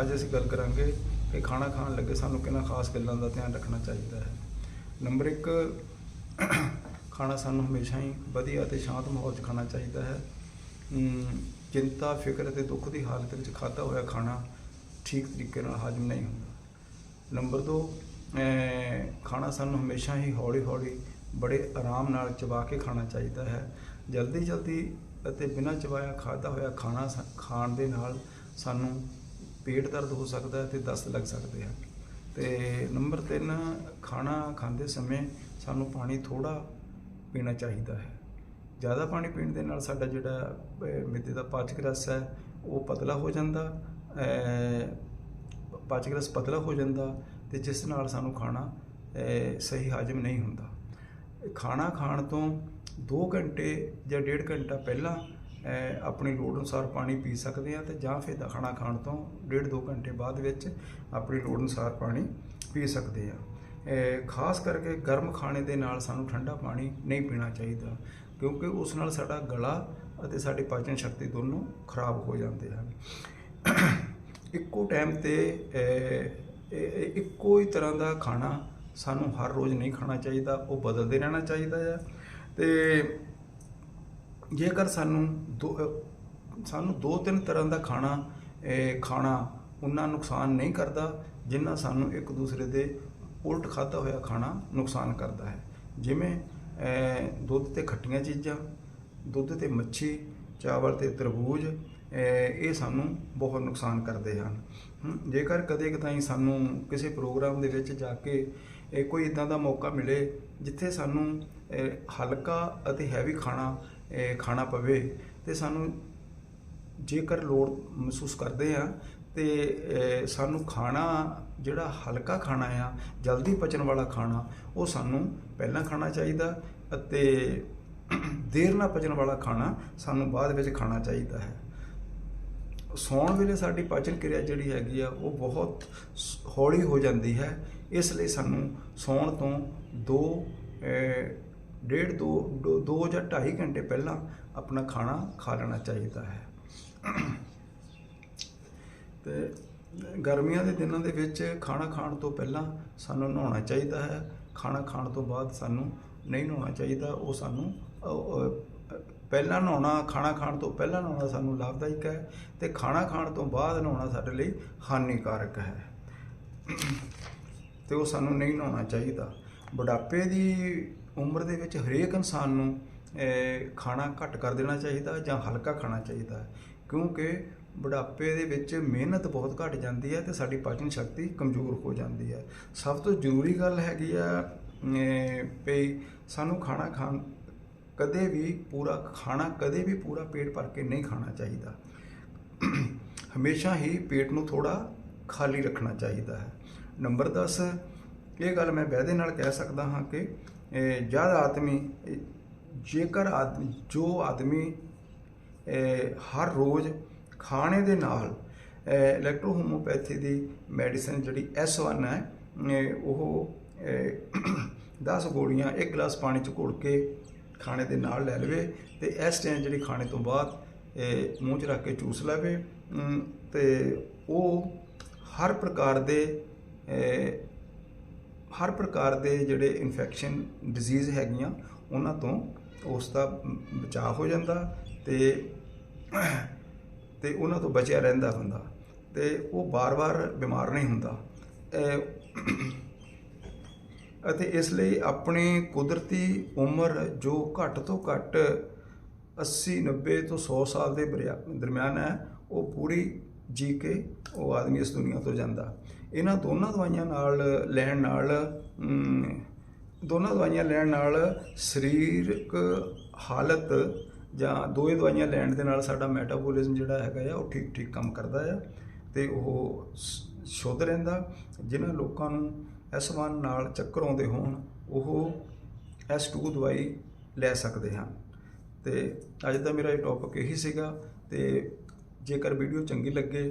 ਅੱਜ ਅਸੀਂ ਗੱਲ ਕਰਾਂਗੇ ਕਿ ਖਾਣਾ ਖਾਣ ਲੱਗੇ ਸਾਨੂੰ ਕਿਹਨਾਂ ਖਾਸ ਗੱਲਾਂ ਦਾ ਧਿਆਨ ਰੱਖਣਾ ਚਾਹੀਦਾ ਹੈ। ਨੰਬਰ 1 ਖਾਣਾ ਸਾਨੂੰ ਹਮੇਸ਼ਾ ਹੀ ਵਧੀਆ ਅਤੇ ਸ਼ਾਂਤ ਮਾਹੌਲ 'ਚ ਖਾਣਾ ਚਾਹੀਦਾ ਹੈ। ਚਿੰਤਾ, ਫਿਕਰ ਅਤੇ ਦੁੱਖ ਦੀ ਹਾਲਤ ਵਿੱਚ ਖਾਧਾ ਹੋਇਆ ਖਾਣਾ ਠੀਕ ਤਰੀਕੇ ਨਾਲ ਹਾਜ਼ਮ ਨਹੀਂ ਹੁੰਦਾ। ਨੰਬਰ 2 ਖਾਣਾ ਸਾਨੂੰ ਹਮੇਸ਼ਾ ਹੀ ਹੌਲੀ ਹੌਲੀ ਬੜੇ ਆਰਾਮ ਨਾਲ ਚਬਾ ਕੇ ਖਾਣਾ ਚਾਹੀਦਾ ਹੈ। ਜਲਦੀ ਜਲਦੀ ਅਤੇ ਬਿਨਾਂ ਚਬਾਇਆ ਖਾਧਾ ਹੋਇਆ ਖਾਣਾ ਖਾਣ ਦੇ ਨਾਲ ਸਾਨੂੰ ਪੇਟ ਦਰਦ ਹੋ ਸਕਦਾ ਹੈ ਤੇ ਦਸਤ ਲੱਗ ਸਕਦੇ ਹਨ ਤੇ ਨੰਬਰ 3 ਖਾਣਾ ਖਾਂਦੇ ਸਮੇਂ ਸਾਨੂੰ ਪਾਣੀ ਥੋੜਾ ਪੀਣਾ ਚਾਹੀਦਾ ਹੈ। ਜ਼ਿਆਦਾ ਪਾਣੀ ਪੀਣ ਦੇ ਨਾਲ ਸਾਡਾ ਜਿਹੜਾ ਅਹ, ਮਿੱਦੇ ਦਾ ਪਾਚਕ ਰਸ ਹੈ ਉਹ ਪਤਲਾ ਹੋ ਜਾਂਦਾ ਪਾਚਕ ਰਸ ਪਤਲਾ ਹੋ ਜਾਂਦਾ ਤੇ ਜਿਸ ਨਾਲ ਸਾਨੂੰ ਖਾਣਾ ਸਹੀ ਹਾਜ਼ਮ ਨਹੀਂ ਹੁੰਦਾ। ਖਾਣਾ ਖਾਣ ਤੋਂ 2 ਘੰਟੇ ਜਾਂ 1.5 ਘੰਟਾ ਪਹਿਲਾਂ ਆਪਣੀ ਲੋੜ ਅਨੁਸਾਰ ਪਾਣੀ ਪੀ ਸਕਦੇ ਆ ਤੇ ਜਾਂ ਫਿਰ ਦਾ ਖਾਣਾ ਖਾਣ ਤੋਂ 1.5 2 ਘੰਟੇ ਬਾਅਦ ਵਿੱਚ ਆਪਣੀ ਲੋੜ ਅਨੁਸਾਰ ਪਾਣੀ ਪੀ ਸਕਦੇ ਆ ਖਾਸ ਕਰਕੇ ਗਰਮ ਖਾਣੇ ਦੇ ਨਾਲ ਸਾਨੂੰ ਠੰਡਾ ਪਾਣੀ ਨਹੀਂ ਪੀਣਾ ਚਾਹੀਦਾ, ਕਿਉਂਕਿ ਉਸ ਨਾਲ ਸਾਡਾ ਗਲਾ ਅਤੇ ਸਾਡੀ ਪਾਚਨ ਸ਼ਕਤੀ ਦੋਨੋਂ ਖਰਾਬ ਹੋ ਜਾਂਦੇ ਹਨ। ਇੱਕੋ ਟਾਈਮ ਤੇ ਇੱਕੋ ਹੀ ਤਰ੍ਹਾਂ ਦਾ ਖਾਣਾ ਸਾਨੂੰ ਹਰ ਰੋਜ਼ ਨਹੀਂ ਖਾਣਾ ਚਾਹੀਦਾ, ਉਹ ਬਦਲਦੇ ਰਹਿਣਾ ਚਾਹੀਦਾ ਹੈ ਤੇ ਜੇਕਰ ਸਾਨੂੰ ਦੋ ਸਾਨੂੰ ਦੋ ਤਿੰਨ ਤਰ੍ਹਾਂ ਦਾ ਖਾਣਾ ਖਾਣਾ ਉਹਨਾਂ ਨੁਕਸਾਨ ਨਹੀਂ ਕਰਦਾ, ਜਿੰਨਾ ਸਾਨੂੰ ਇੱਕ ਦੂਸਰੇ ਦੇ ਉਲਟ ਖਾਧਾ ਹੋਇਆ ਖਾਣਾ ਨੁਕਸਾਨ ਕਰਦਾ ਹੈ। ਜਿਵੇਂ ਦੁੱਧ ਤੇ ਖੱਟੀਆਂ ਚੀਜ਼ਾਂ, ਦੁੱਧ ਤੇ ਮੱਛੀ, ਚਾਵਲ ਤੇ ਤਰਬੂਜ ਇਹ ਸਾਨੂੰ ਬਹੁਤ ਨੁਕਸਾਨ ਕਰਦੇ ਹਨ। ਜੇਕਰ ਕਦੇ ਕਦਾਈ ਸਾਨੂੰ ਕਿਸੇ ਪ੍ਰੋਗਰਾਮ ਦੇ ਵਿੱਚ ਜਾ ਕੇ ਕੋਈ ਇਦਾਂ ਦਾ ਮੌਕਾ ਮਿਲੇ, ਜਿੱਥੇ ਸਾਨੂੰ ਹਲਕਾ ਅਤੇ ਹੈਵੀ ਖਾਣਾ ਖਾਣਾ ਪਵੇ ਤੇ ਸਾਨੂੰ ਜੇਕਰ ਲੋੜ ਮਹਿਸੂਸ ਕਰਦੇ ਆ ਤੇ ਸਾਨੂੰ ਖਾਣਾ ਜਿਹੜਾ ਹਲਕਾ ਖਾਣਾ ਆ, ਜਲਦੀ ਪਚਣ ਵਾਲਾ ਖਾਣਾ, ਉਹ ਸਾਨੂੰ ਪਹਿਲਾਂ ਖਾਣਾ ਚਾਹੀਦਾ ਅਤੇ ਦੇਰ ਨਾਲ ਪਚਣ ਵਾਲਾ ਖਾਣਾ ਸਾਨੂੰ ਬਾਅਦ ਵਿੱਚ ਖਾਣਾ ਚਾਹੀਦਾ ਹੈ। ਸੌਣ ਵੇਲੇ ਸਾਡੀ ਪਾਚਨ ਕਿਰਿਆ ਜਿਹੜੀ ਹੈਗੀ ਆ, ਉਹ ਬਹੁਤ ਸ- ਹੌਲੀ ਹੋ ਜਾਂਦੀ ਹੈ। ਇਸ ਲਈ ਸਾਨੂੰ ਸੌਣ ਤੋਂ 2 ਡੇਢ 2 2 ਜਾਂ 2.5 ਘੰਟੇ ਪਹਿਲਾਂ ਆਪਣਾ ਖਾਣਾ ਖਾ ਲੈਣਾ ਚਾਹੀਦਾ ਹੈ। ਤੇ ਗਰਮੀਆਂ ਦੇ ਦਿਨਾਂ ਦੇ ਵਿੱਚ ਖਾਣਾ ਖਾਣ ਤੋਂ ਪਹਿਲਾਂ ਸਾਨੂੰ ਨਹਾਉਣਾ ਚਾਹੀਦਾ ਹੈ। ਖਾਣਾ ਖਾਣ ਤੋਂ ਬਾਅਦ ਸਾਨੂੰ ਨਹੀਂ ਨਹਾਉਣਾ ਚਾਹੀਦਾ, ਉਹ ਸਾਨੂੰ ਪਹਿਲਾਂ ਨਹਾਉਣਾ, ਖਾਣਾ ਖਾਣ ਤੋਂ ਪਹਿਲਾਂ ਨਹਾਉਣਾ ਸਾਨੂੰ ਲਾਭਦਾਇਕ ਹੈ ਤੇ ਖਾਣਾ ਖਾਣ ਤੋਂ ਬਾਅਦ ਨਹਾਉਣਾ ਸਾਡੇ ਲਈ ਹਾਨੀਕਾਰਕ ਹੈ। ਤੇ ਉਹ ਸਾਨੂੰ ਨਹੀਂ ਨਹਾਉਣਾ ਚਾਹੀਦਾ। ਬੁਢਾਪੇ ਦੀ ਉਮਰ ਦੇ ਵਿੱਚ ਹਰੇਕ ਇਨਸਾਨ ਨੂੰ ਖਾਣਾ ਘੱਟ ਕਰ ਦੇਣਾ ਚਾਹੀਦਾ ਜਾਂ ਹਲਕਾ ਖਾਣਾ ਚਾਹੀਦਾ ਕਿਉਂਕਿ ਬੁਢਾਪੇ ਦੇ ਵਿੱਚ ਮਿਹਨਤ ਬਹੁਤ ਘਟ ਜਾਂਦੀ ਹੈ ਤੇ ਸਾਡੀ ਪਾਚਨ ਸ਼ਕਤੀ ਕਮਜ਼ੋਰ ਹੋ ਜਾਂਦੀ ਹੈ। ਸਭ ਤੋਂ ਜ਼ਰੂਰੀ ਗੱਲ ਹੈਗੀ ਆ ਵੀ ਸਾਨੂੰ ਖਾਣਾ ਖਾਣ, ਕਦੇ ਵੀ ਪੂਰਾ, ਖਾਣਾ ਕਦੇ ਵੀ ਪੂਰਾ ਪੇਟ ਭਰ ਕੇ ਨਹੀਂ ਖਾਣਾ ਚਾਹੀਦਾ। ਹਮੇਸ਼ਾ ਹੀ ਪੇਟ ਨੂੰ ਥੋੜਾ ਖਾਲੀ ਰੱਖਣਾ ਚਾਹੀਦਾ ਹੈ। ਨੰਬਰ 10 ਇਹ ਗੱਲ ਮੈਂ ਵਹਿਦੇ ਨਾਲ ਕਹਿ ਸਕਦਾ ਹਾਂ ਕਿ ਜਦ ਆਦਮੀ ਜੇਕਰ ਆਦਮੀ ਜੋ ਆਦਮੀ ਹਰ ਰੋਜ਼ ਖਾਣੇ ਦੇ ਨਾਲ ਇਲੈਕਟ੍ਰੋਹੋਮੋਪੈਥੀ ਦੀ ਮੈਡੀਸਨ ਜਿਹੜੀ S1 ਹੈ ਉਹ 10 ਗੋਲੀਆਂ ਇੱਕ ਗਲਾਸ ਪਾਣੀ ਚ ਘੋਲ ਕੇ ਖਾਣੇ ਦੇ ਨਾਲ ਲੈ ਲਵੇ ਤੇ ਇਸ ਟਾਈਮ ਜਿਹੜੀ ਖਾਣੇ ਤੋਂ ਬਾਅਦ ਮੂੰਹ 'ਚ ਰੱਖ ਕੇ ਚੂਸ ਲਵੇ ਅਮ, ਤੇ ਉਹ ਹਰ ਪ੍ਰਕਾਰ ਦੇ ਹਰ ਪ੍ਰਕਾਰ ਦੇ ਜਿਹੜੇ ਇਨਫੈਕਸ਼ਨ ਡਿਜ਼ੀਜ਼ ਹੈਗੀਆਂ, ਉਹਨਾਂ ਤੋਂ ਉਸ ਦਾ ਬਚਾਅ ਹੋ ਜਾਂਦਾ ਤੇ ਤੇ ਉਹਨਾਂ ਤੋਂ ਬਚਿਆ ਰਹਿੰਦਾ ਹੁੰਦਾ ਤੇ ਉਹ ਬਾਰ-ਬਾਰ ਬਿਮਾਰ ਨਹੀਂ ਹੁੰਦਾ। ਅਤੇ ਇਸ ਲਈ ਆਪਣੀ ਕੁਦਰਤੀ ਉਮਰ ਜੋ ਘੱਟ ਤੋਂ ਘੱਟ 80 90 ਤੋਂ 100 ਸਾਲ ਦੇ ਬਰਿਆ- ਦਰਮਿਆਨ ਹੈ, ਉਹ ਪੂਰੀ ਜੀ ਕੇ, ਉਹ ਆਦਮੀ ਇਸ ਦੁਨੀਆ ਤੋਂ ਜਾਂਦਾ। ਇਹਨਾਂ ਦੋਨਾਂ ਦਵਾਈਆਂ ਨਾਲ ਲੈਣ ਨਾਲ ਦੋਨਾਂ ਦਵਾਈਆਂ ਲੈਣ ਨਾਲ ਸਰੀਰਕ ਹਾਲਤ ਜਾਂ ਦੋਏ ਦਵਾਈਆਂ ਲੈਣ ਦੇ ਨਾਲ ਸਾਡਾ ਮੈਟਾਬੋਲਿਜ਼ਮ ਜਿਹੜਾ ਹੈਗਾ ਆ, ਉਹ ਠੀਕ ਠੀਕ ਕੰਮ ਕਰਦਾ ਆ ਤੇ ਉਹ ਸ਼ੁੱਧ ਰਹਿੰਦਾ। ਜਿਨ੍ਹਾਂ ਲੋਕਾਂ ਨੂੰ S1 ਨਾਲ ਚੱਕਰ ਆਉਂਦੇ ਹੋਣ, ਉਹ S2 ਦਵਾਈ ਲੈ ਸਕਦੇ ਹਨ। ਤੇ ਅੱਜ ਦਾ ਮੇਰਾ ਇਹ ਟੌਪਿਕ ਇਹੀ ਸੀਗਾ ਤੇ ਜੇਕਰ ਵੀਡੀਓ ਚੰਗੀ ਲੱਗੇ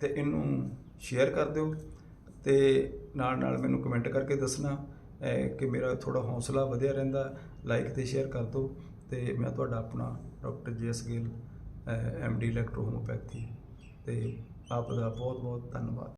ਤੇ ਇਹਨੂੰ ਸ਼ੇਅਰ ਕਰ ਦਿਓ ਤੇ ਨਾਲ ਨਾਲ ਮੈਨੂੰ ਕਮੈਂਟ ਕਰਕੇ ਦੱਸਣਾ ਕਿ ਮੇਰਾ ਥੋੜਾ ਹੌਸਲਾ ਵਧਿਆ ਰਹਿੰਦਾ ਲਾਈਕ ਤੇ ਸ਼ੇਅਰ ਕਰ ਦਿਓ ਤੇ ਮੈਂ ਤੁਹਾਡਾ ਆਪਣਾ doctor G S Gill M D electro homoeopathy ਤੇ ਆਪ ਦਾ ਬਹੁਤ ਬਹੁਤ ਧੰਨਵਾਦ।